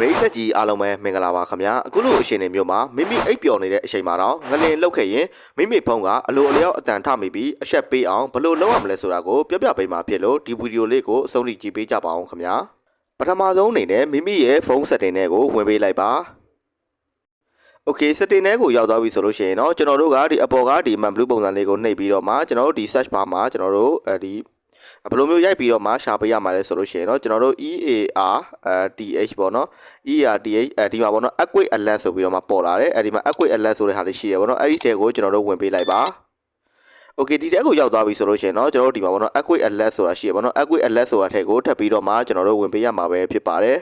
ပရိသတ်ကြီးအားလုံးပဲမင်္ဂလာပါခင်ဗျာအခုလိုအချိန်နေမျိုးမှာမိမိအိပ်ပျော်နေတဲ့အချိန်မှာတော့ငလင်လောက်ခဲ့ရင်မိမိဖုန်းကအလိုအလျောက်အတန်ထမိပြီးအဆက်ပေးအောင်ဘယ်လိုလုပ်ရမလဲဆိုတာကိုပြောပြပေးမှာဖြစ်လို့ဒီဗီဒီယိုလေးကိုအဆုံးထိကြည့်ပေးကြပါအောင်ခင်ဗျာပထမဆုံးအနေနဲ့မိမိရဲ့ဖုန်း setting တွေကိုဝင်ပေးလိုက်ပါ Okay setting တွေကိုရောက်သွားပြီဆိုလို့ရှိရင်เนาะကျွန်တော်တို့ကဒီအပေါ်ကဒီ man blue ပုံစံလေးကိုနှိပ်ပြီးတော့မှကျွန်တော်တို့ဒီ search bar မှာကျွန်တော်တို့အဲဒီ ဘယ်လိုမျိုးရိုက်ပြီးတော့မှရှာပေးရမှာလဲဆိုလို့ရှိရင်เนาะကျွန်တော်တို့ EAR အဲ TH ပေါ့เนาะ ERTH အဲဒီမှာပေါ့เนาะ equate alert ဆိုပြီးတော့မှပေါ်လာတယ်အဲဒီမှာ equate alert ဆိုတဲ့ဟာလေးရှိရပေါ့เนาะအဲ့ဒီတဲကိုကျွန်တော်တို့ဝင်ပေးလိုက်ပါ Okay ဒီတဲကိုရောက်သွားပြီဆိုလို့ရှိရင်เนาะကျွန်တော်တို့ဒီမှာပေါ့เนาะ equate alert ဆိုတာရှိရပေါ့เนาะ equate alert ဆိုတာထဲကိုထပ်ပြီးတော့မှကျွန်တော်တို့ဝင်ပေးရမှာပဲဖြစ်ပါတယ်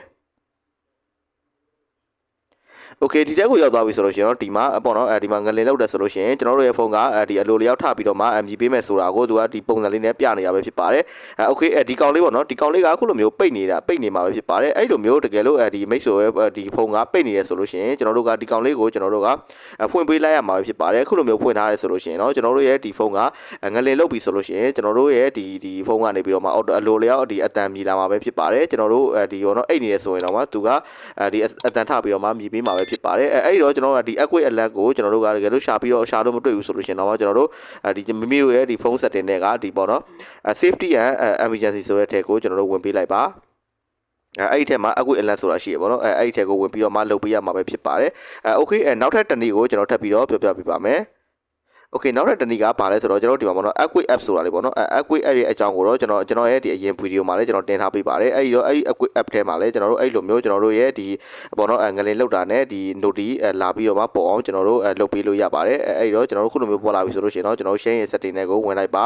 โอเคဒီတက်ကိုရောက်သွားပြီဆိုလို့ရှိရင်တော့ဒီမှာပေါ့နော်အဲဒီမှာငလင်လောက်တယ်ဆိုလို့ရှိရင်ကျွန်တော်တို့ရဲ့ဖုန်းကအဲဒီအလိုလျောက်ထပြီးတော့မှအမြည်ပေးမယ်ဆိုတာကိုသူကဒီပုံစံလေးနဲ့ပြနေရပဲဖြစ်ပါတယ်အဲโอเคအဲဒီကောင်လေးပေါ့နော်ဒီကောင်လေးကအခုလိုမျိုးပိတ်နေတာပိတ်နေမှာပဲဖြစ်ပါတယ်အဲ့လိုမျိုးတကယ်လို့အဲဒီမိတ်ဆွေရဲ့ဒီဖုန်းကပိတ်နေတယ်ဆိုလို့ရှိရင်ကျွန်တော်တို့ကဒီကောင်လေးကိုကျွန်တော်တို့ကဖွင့်ပေးလိုက်ရမှာပဲဖြစ်ပါတယ်အခုလိုမျိုးဖွင့်ထားရဲဆိုလို့ရှိရင်တော့ကျွန်တော်တို့ရဲ့ဒီဖုန်းကငလင်လောက်ပြီဆိုလို့ရှိရင်ကျွန်တော်တို့ရဲ့ဒီဒီဖုန်းကနေပြီးတော့မှအော်အလိုလျောက်ဒီအတန်မြည်လာမှာပဲဖြစ်ပါတယ်ကျွန်တော်တို့အဲဒီရောနော်အိတ်နေတယ်ဆိုရင်တော့မှသူကအဲဒီအတန်ထပြီးတော့မှမြည်ပေးမှာ ပဲဖြစ်ပါတယ်အဲအဲ့ဒီတော့ကျွန်တော်တို့ကဒီ equate alert ကိုကျွန်တော်တို့ကတကယ်လို့ရှာပြီးတော့ရှာလို့မတွေ့ဘူးဆိုလို့ရှိရင်တော့ကျွန်တော်တို့ဒီမိမိတို့ရဲ့ဒီဖုန်း setting တွေကဒီပေါ့နော် safety and emergency ဆိုတဲ့ထည့်ကိုကျွန်တော်တို့ဝင်ပေးလိုက်ပါအဲအဲ့ဒီထဲမှာ equate alert ဆိုတာရှိရပါတော့အဲအဲ့ဒီထဲကိုဝင်ပြီးတော့မှလုပ်ပေးရမှာပဲဖြစ်ပါတယ်အဲ okay အဲနောက်ထပ်တစ်နည်းကိုကျွန်တော်ထပ်ပြီးတော့ပြောပြပေးပါမယ် Okay နောက်ထပ်တစ်နည်းကဘာလဲဆိုတော့ကျွန်တော်ဒီမှာပေါ့နော် Equate app ဆိုတာလေးပေါ့နော်အဲ Equate app ရဲ့အကြောင်းကိုတော့ကျွန်တော်ကျွန်တော်ရဲ့ဒီအရင်ဗီဒီယိုမှာလည်းကျွန်တော်တင်ထားပေးပါတယ်အဲ့ဒီတော့အဲ့ဒီ Equate app ထဲမှာလည်းကျွန်တော်တို့အဲ့လိုမျိုးကျွန်တော်တို့ရဲ့ဒီပေါ့နော်ငလင်လောက်တာနဲ့ဒီ note လာပြီးတော့မှပေါ်အောင်ကျွန်တော်တို့လုပ်ပေးလို့ရပါတယ်အဲ့ဒီတော့ကျွန်တော်တို့ခုလိုမျိုးပေါ်လာပြီဆိုလို့ရှိရင်တော့ကျွန်တော် share ရဲ့ setting တွေကိုဝင်လိုက်ပါ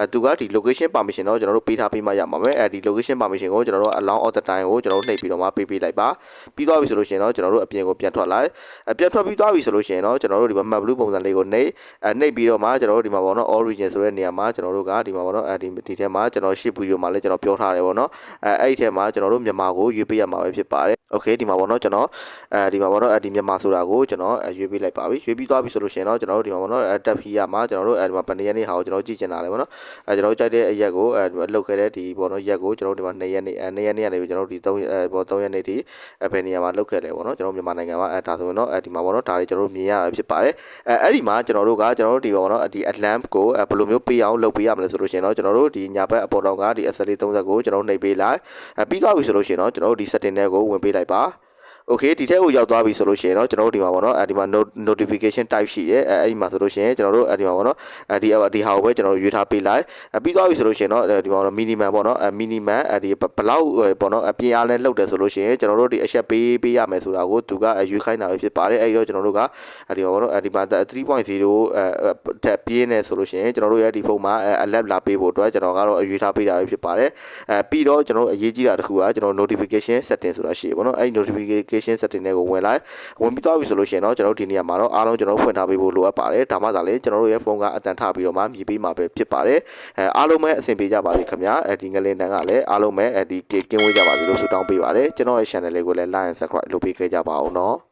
အဲသူကဒီ location permission တော့ကျွန်တော်တို့ပေးထားပေးမှရမှာပဲအဲဒီ location permission ကိုကျွန်တော်တို့ allow all the time ကိုကျွန်တော်တို့နှိပ်ပြီးတော့မှပေးပေးလိုက်ပါပြီးသွားပြီဆိုလို့ရှိရင်တော့ကျွန်တော်တို့အပြင်ကိုပြန်ထွက်လိုက်အပြန်ထွက်ပြီးသွားပြီဆိုလို့ရှိရင်တော့ကျွန်တော်တို့ဒီမှာ map blue ပုံစံလေးကိုနှိပ်အဲနှိပ်ပြီးတော့မှကျွန်တော်တို့ဒီမှာပေါ့နော် origin ဆိုတဲ့နေရာမှာကျွန်တော်တို့ကဒီမှာပေါ့နော်အဲဒီဒီထဲမှာကျွန်တော် ship video မှာလည်းကျွန်တော်ပြောထားတယ်ပေါ့နော်အဲအဲ့ဒီထဲမှာကျွန်တော်တို့မြန်မာကိုရွေးပေးရမှာပဲဖြစ်ပါတယ် okay ဒီမှာပေါ့နော်ကျွန်တော်အဲဒီမှာပေါ့နော်အဲဒီမြန်မာဆိုတာကိုကျွန်တော်ရွေးပေးလိုက်ပါပြီရွေးပြီးသွားပြီဆိုလို့ရှိရင်တော့ကျွန်တော်တို့ဒီမှာပေါ့နော်တက်ဖီရမှာကျွန်တော်တို့အဲဒီမှာပဏိယနေ့ဟာကိုကျွန်တော်ကြည့်ချင်တာလေပေါ့နော်အဲကျွန်တော်ကြိုက်တဲ့အရက်ကိုအဲလောက်ခဲ့တဲ့ဒီပေါ့နော်ရက်ကိုကျွန်တော်ဒီမှာ2ရက်နေ့အဲ2ရက်နေ့ကနေပြီးကျွန်တော်ဒီ3အဲပေါ့3ရက်နေ့ထိဘယ်နေရာမှာလောက်ခဲ့လဲပေါ့နော်ကျွန်တော်မြန်မာနိုင်ငံမှာအဲဒါဆိုရင်တော့အဲဒီမှာပေါ့နော်ဒါတွေကျွန်တော်တို့မြင်ရတာဖြစ်ပါတယ်အဲအဲ့ဒီမှာကျွန်တော်တို့ကကျွန်တော်တို့ဒီပေါ့နော်ဒီ Atlant ကိုဘယ်လိုမျိုးပေးအောင်လုပ်ပေးရမလဲဆိုလို့ရှိရင်တော့ကျွန်တော်တို့ဒီညာဘက်အပေါ်တော့ကဒီ SLA 30 ကိုကျွန်တော်တို့နှိပ်ပေးလိုက်အဲပြီးသွားပြီဆိုလို့ရှိရင်တော့ကျွန်တော်တို့ဒီ setting တွေကိုဝင်ပေးလိုက်ပါ okay ဒီထက်ကိုရောက်သွားပြီဆိုလို့ရှိရင်တော့ကျွန်တော်တို့ဒီမှာပေါ့နော်အဲဒီမှာ notification type ရှိတယ်အဲအဲ့ဒီမှာဆိုလို့ရှိရင်ကျွန်တော်တို့အဲဒီမှာပေါ့နော်အဲဒီဒီဟာကိုပဲကျွန်တော်တို့ရွေးထားပေးလိုက်ပြီးသွားပြီဆိုလို့ရှိရင်တော့ဒီမှာပေါ့နော် minimum ပေါ့နော် minimum အဲဒီဘလောက်ပေါ့နော်အပြင်အားနဲ့လောက်တယ်ဆိုလို့ရှိရင်ကျွန်တော်တို့ဒီအချက်ပေးပေးရမယ်ဆိုတာကိုသူကရွေးခိုင်းတာပဲဖြစ်ပါတယ်အဲဒီတော့ကျွန်တော်တို့ကအဲဒီမှာပေါ့နော်အဲဒီမှာ3.0အဲတက်ပြင်းနေဆိုလို့ရှိရင်ကျွန်တော်တို့ရဲ့ဒီဖုန်းမှာ alert လာပေးဖို့အတွက်ကျွန်တော်ကတော့ရွေးထားပေးတာပဲဖြစ်ပါတယ်အဲပြီးတော့ကျွန်တော်တို့အရေးကြီးတာတစ်ခုကကျွန်တော် notification setting ဆိုတာရှိတယ်ပေါ့နော်အဲဒီ notification setting တွေကိုဝင်လိုက်ဝင်ပြီးသွားပြီဆိုလို့ရှိရင်တော့ကျွန်တော်တို့ဒီနေရာမှာတော့အားလုံးကျွန်တော်ဖွင့်ထားပေးဖို့လိုအပ်ပါတယ်ဒါမှသာလေကျွန်တော်တို့ရဲ့ဖုန်းကအတန်ထပြီးတော့မှမြည်ပေးမှာပဲဖြစ်ပါတယ်အဲအားလုံးပဲအဆင်ပြေကြပါစေခင်ဗျာအဲဒီငလင်တန်ကလည်းအားလုံးပဲအဲဒီကင်းဝေးကြပါစေလို့ဆုတောင်းပေးပါတယ်ကျွန်တော်ရဲ့ channel လေးကိုလည်း like and subscribe လုပ်ပေးခဲ့ကြပါအောင်နော်